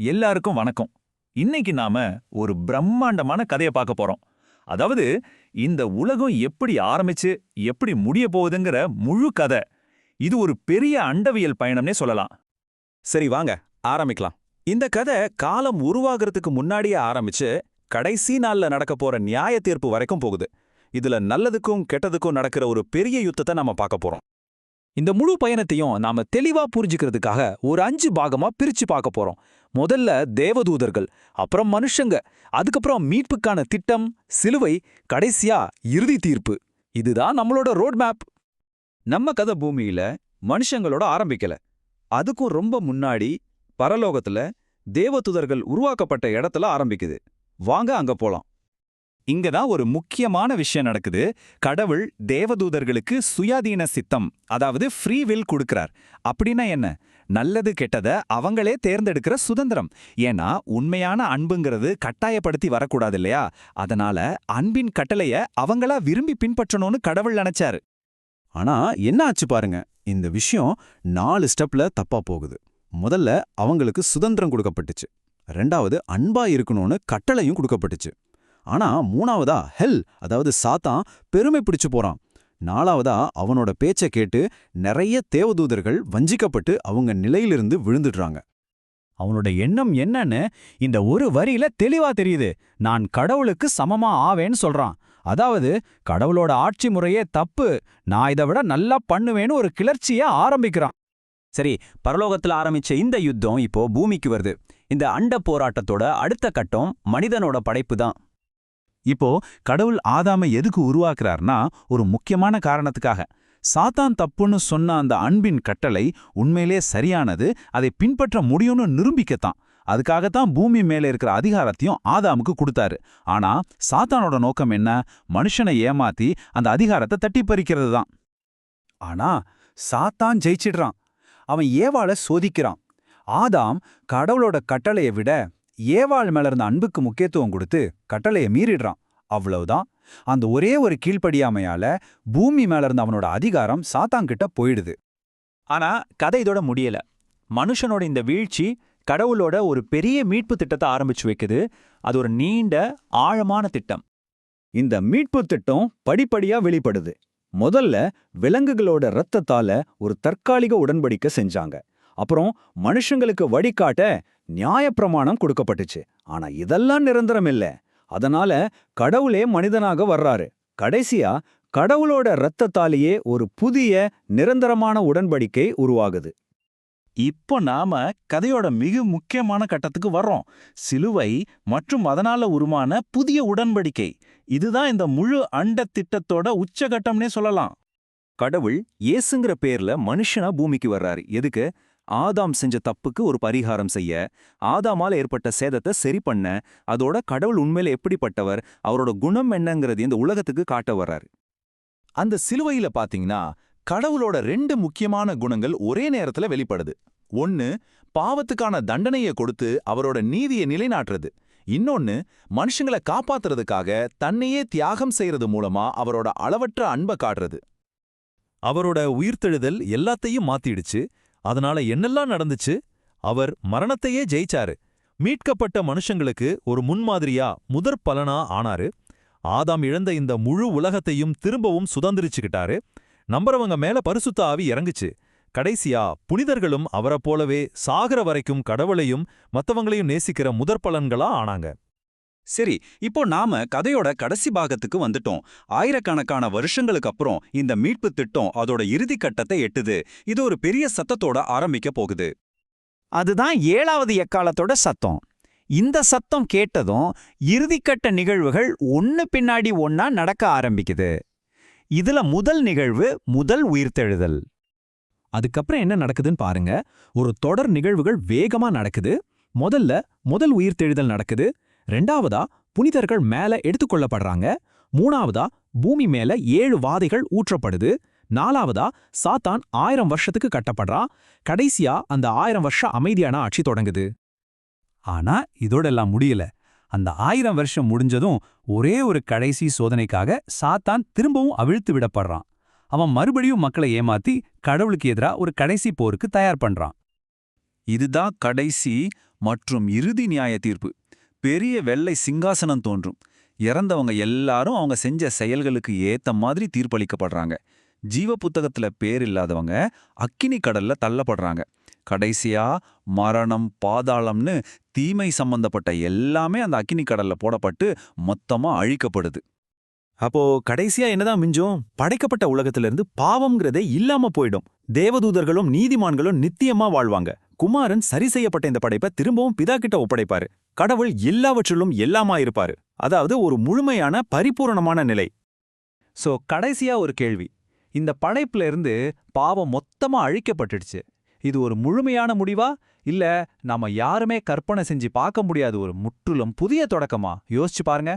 எல்லாருக்கும் வணக்கம். இன்னைக்கு நாம ஒரு பிரம்மாண்டமான கதையை பார்க்க போறோம். அதாவது இந்த உலகம் எப்படி ஆரம்பிச்சு எப்படி முடிய போகுதுங்கிற முழு கதை. இது ஒரு பெரிய அண்டவியல் பயணம்னே சொல்லலாம். சரி வாங்க ஆரம்பிக்கலாம். இந்த கதை காலம் உருவாகிறதுக்கு முன்னாடியே ஆரம்பிச்சு கடைசி நாள்ல நடக்க போற நியாய தீர்ப்பு வரைக்கும் போகுது. இதுல நல்லதுக்கும் கெட்டதுக்கும் நடக்கிற ஒரு பெரிய யுத்தத்தை நாம பார்க்க போறோம். இந்த முழு பயணத்தையும் நாம தெளிவா புரிஞ்சுக்கிறதுக்காக ஒரு அஞ்சு பாகமா பிரிச்சு பார்க்க போறோம். முதல்ல தேவதூதர்கள் அப்புறம் மனுஷங்க அதுக்கப்புறம் மீட்புக்கான திட்டம் சிலுவை கடைசியா இறுதி தீர்ப்பு. இதுதான் நம்மளோட ரோட் மேப் நம்ம கதை பூமியில மனுஷங்களோட ஆரம்பிக்கல. அதுக்கும் ரொம்ப முன்னாடி பரலோகத்துல தேவதூதர்கள் உருவாக்கப்பட்ட இடத்துல ஆரம்பிக்குது. வாங்க அங்க போலாம். இங்க தான் ஒரு முக்கியமான விஷயம் நடக்குது. கடவுள் தேவதூதர்களுக்கு சுயாதீன சித்தம் அதாவது ஃப்ரீ வில் கொடுக்கிறார். அப்படின்னா என்ன? நல்லது கெட்டத அவங்களே தேர்ந்தெடுக்கிற சுதந்திரம். ஏன்னா உண்மையான அன்புங்கிறது கட்டாயப்படுத்தி வரக்கூடாது இல்லையா? அதனால அன்பின் கட்டளைய அவங்களா விரும்பி பின்பற்றணும்னு கடவுள் நினைச்சாரு. ஆனா என்ன ஆச்சு பாருங்க? இந்த விஷயம் நாலு ஸ்டெப்ல தப்பா போகுது. முதல்ல அவங்களுக்கு சுதந்திரம் கொடுக்கப்பட்டுச்சு. ரெண்டாவது அன்பா இருக்கணும்னு கட்டளையும் கொடுக்கப்பட்டுச்சு. ஆனா மூணாவதா ஹெல் அதாவது சாத்தான் பெருமை பிடிச்சு போறான். நாலாவதா அவனோட பேச்ச கேட்டு நிறைய தேவதூதர்கள் வஞ்சிக்கப்பட்டு அவங்க நிலையிலிருந்து விழுந்துடுறாங்க. அவனோட எண்ணம் என்னன்னு இந்த ஒரு வரியில தெளிவா தெரியுது. நான் கடவுளுக்கு சமமா ஆவேன்னு சொல்றான். அதாவது கடவுளோட ஆட்சி முறையே தப்பு. நான் இதை விட நல்லா பண்ணுவேன்னு ஒரு கிளர்ச்சிய ஆரம்பிக்கிறான். சரி பரலோகத்துல ஆரம்பிச்ச இந்த யுத்தம் இப்போ பூமிக்கு வருது. இந்த அண்ட போராட்டத்தோட அடுத்த கட்டம் மனிதனோட படைப்பு தான் இப்போ கடவுள் ஆதாமை எதுக்கு உருவாக்குறார்னா ஒரு முக்கியமான காரணத்துக்காக. சாத்தான் தப்புன்னு சொன்ன அந்த அன்பின் கட்டளை உண்மையிலே சரியானது அதை பின்பற்ற முடியும்னு நிரூபிக்கத்தான். அதுக்காகத்தான் பூமி மேல இருக்கிற அதிகாரத்தையும் ஆதாமுக்கு கொடுத்தாரு. ஆனா சாத்தானோட நோக்கம் என்ன? மனுஷனை ஏமாத்தி அந்த அதிகாரத்தை தட்டி பறிக்கிறது தான் ஆனா சாத்தான் ஜெயிச்சிடுறான். அவன் ஏவாள சோதிக்கிறான். ஆதாம் கடவுளோட கட்டளையை விட ஏவாள் மேல இருந்த அன்புக்கு முக்கியத்துவம் கொடுத்து கட்டளையை மீறிடுறான். அவ்வளவுதான். அந்த ஒரே ஒரு கீழ்ப்படியாமையால பூமி மேல இருந்த அவனோட அதிகாரம் சாத்தாங்கிட்ட போயிடுது. ஆனா கதை இதோட முடியல. மனுஷனோட இந்த வீழ்ச்சி கடவுளோட ஒரு பெரிய மீட்பு திட்டத்தை ஆரம்பிச்சு வைக்குது. அது ஒரு நீண்ட ஆழமான திட்டம். இந்த மீட்பு திட்டம் படிப்படியா வெளிப்படுது. முதல்ல விலங்குகளோட ரத்தத்தால ஒரு தற்காலிக உடன்படிக்கை செஞ்சாங்க. அப்புறம் மனுஷங்களுக்கு வழிகாட்ட நியாயப்பிரமாணம் கொடுக்கப்பட்டுச்சு. ஆனா இதெல்லாம் நிரந்தரம் இல்ல. அதனால கடவுளே மனிதனாக வர்றாரு. கடைசியா கடவுளோட ரத்தத்தாலேயே ஒரு புதிய நிரந்தரமான உடன்படிக்கை உருவாகுது. இப்போ நாம கதையோட மிக முக்கியமான கட்டத்துக்கு வர்றோம். சிலுவை மற்றும் அதனால உருமான புதிய உடன்படிக்கை. இதுதான் இந்த முழு அண்ட திட்டத்தோட உச்சகட்டம்னே சொல்லலாம். கடவுள் இயேசுங்கிற பேர்ல மனுஷனா பூமிக்கு வர்றாரு. எதுக்கு? ஆதாம் செஞ்ச தப்புக்கு ஒரு பரிகாரம் செய்ய ஆதாமால் ஏற்பட்ட சேதத்தை சரி பண்ண அதோட கடவுள் உண்மையில எப்படிப்பட்டவர் அவரோட குணம் என்னங்கிறது இந்த உலகத்துக்கு காட்ட வர்றாரு. அந்த சிலுவையில பாத்தீங்கன்னா கடவுளோட ரெண்டு முக்கியமான குணங்கள் ஒரே நேரத்துல வெளிப்படுது. ஒன்னு பாவத்துக்கான தண்டனையை கொடுத்து அவரோட நீதியை நிலைநாட்டுறது. இன்னொன்னு மனுஷங்களை காப்பாத்துறதுக்காக தன்னையே தியாகம் செய்யறது மூலமா அவரோட அளவற்ற அன்பை காட்டுறது. அவரோட உயிர்த்தெழுதல் எல்லாத்தையும் மாத்திடுச்சு. அதனால என்னெல்லாம் நடந்துச்சு? அவர் மரணத்தையே ஜெயிச்சாரு. மீட்கப்பட்ட மனுஷங்களுக்கு ஒரு முன்மாதிரியா முதற் பலனா ஆனாரு. ஆதாம் இழந்த இந்த முழு உலகத்தையும் திரும்பவும் சுதந்திரிச்சுக்கிட்டாரு. நம்புறவங்க மேல பரிசுத்த ஆவி இறங்குச்சு. கடைசியா புனிதர்களும் அவரை போலவே சாகிற வரைக்கும் கடவுளையும் மத்தவங்களையும் நேசிக்கிற முதற் பலன்களா ஆனாங்க. சரி இப்போ நாம கதையோட கடைசி பாகத்துக்கு வந்துட்டோம். ஆயிரக்கணக்கான வருஷங்களுக்கு அப்புறம் இந்த மீட்பு திட்டம் அதோட இறுதி கட்டத்தை எட்டுது. இது ஒரு பெரிய சத்தத்தோட ஆரம்பிக்க போகுது. அதுதான் ஏழாவது எக்காலத்தோட சத்தம். இந்த சத்தம் கேட்டதும் இறுதிக்கட்ட நிகழ்வுகள் ஒன்னு பின்னாடி ஒன்னா நடக்க ஆரம்பிக்குது. இதுல முதல் நிகழ்வு முதல் உயிர்த்தெழுதல். அதுக்கப்புறம் என்ன நடக்குதுன்னு பாருங்க. ஒரு தொடர் நிகழ்வுகள் வேகமா நடக்குது. முதல்ல முதல் உயிர்த்தெழுதல் நடக்குது. ரெண்டாவதா புனிதர்கள் மேல எடுத்துக்கொள்ளப்படுறாங்க மூணாவதா பூமி மேல ஏழு வாதைகள் ஊற்றப்படுது. நாலாவதா சாத்தான் ஆயிரம் வருஷத்துக்கு கட்டப்படுறான் கடைசியா அந்த ஆயிரம் வருஷ அமைதியான ஆட்சி தொடங்குது. ஆனா இதோடெல்லாம் முடியல. அந்த ஆயிரம் வருஷம் முடிஞ்சதும் ஒரே ஒரு கடைசி சோதனைக்காக சாத்தான் திரும்பவும் அவிழ்த்து விடப்படுறான். அவன் மறுபடியும் மக்களை ஏமாத்தி கடவுளுக்கு எதிரா ஒரு கடைசி போருக்கு தயார் பண்றான். இதுதான் கடைசி மற்றும் இறுதி நியாய தீர்ப்பு. பெரிய வெள்ளை சிங்காசனம் தோன்றும். இறந்தவங்க எல்லாரும் அவங்க செஞ்ச செயல்களுக்கு ஏத்த மாதிரி தீர்ப்பளிக்கப்படுறாங்க. ஜீவ புத்தகத்துல பேர் இல்லாதவங்க அக்கினி கடல்ல தள்ளப்படுறாங்க. கடைசியா மரணம் பாதாளம்னு தீமை சம்பந்தப்பட்ட எல்லாமே அந்த அக்கினி கடல்ல போடப்பட்டு மொத்தமா அழிக்கப்படுது. அப்போ கடைசியா என்னதான் மிஞ்சும்? படைக்கப்பட்ட உலகத்திலிருந்து பாவம்ங்கிறதே இல்லாம போயிடும். தேவதூதர்களும் நீதிமான்களும் நித்தியமா வாழ்வாங்க. குமாரன் சரி செய்யப்பட்ட இந்த படைப்பை திரும்பவும் பிதா கிட்ட ஒப்படைப்பாரு. கடவுள் எல்லாவற்றிலும் எல்லாமா இருப்பாரு அதாவது ஒரு முழுமையான பரிபூரணமான நிலை. சோ கடைசியா ஒரு கேள்வி. இந்த படைப்புல இருந்து பாவம் மொத்தமா அழிக்கப்பட்டுடுச்சு. இது ஒரு முழுமையான முடிவா? இல்ல நாம யாருமே கற்பனை செஞ்சு பார்க்க முடியாத ஒரு முற்றிலும் புதிய தொடக்கமா? யோசிச்சு பாருங்க.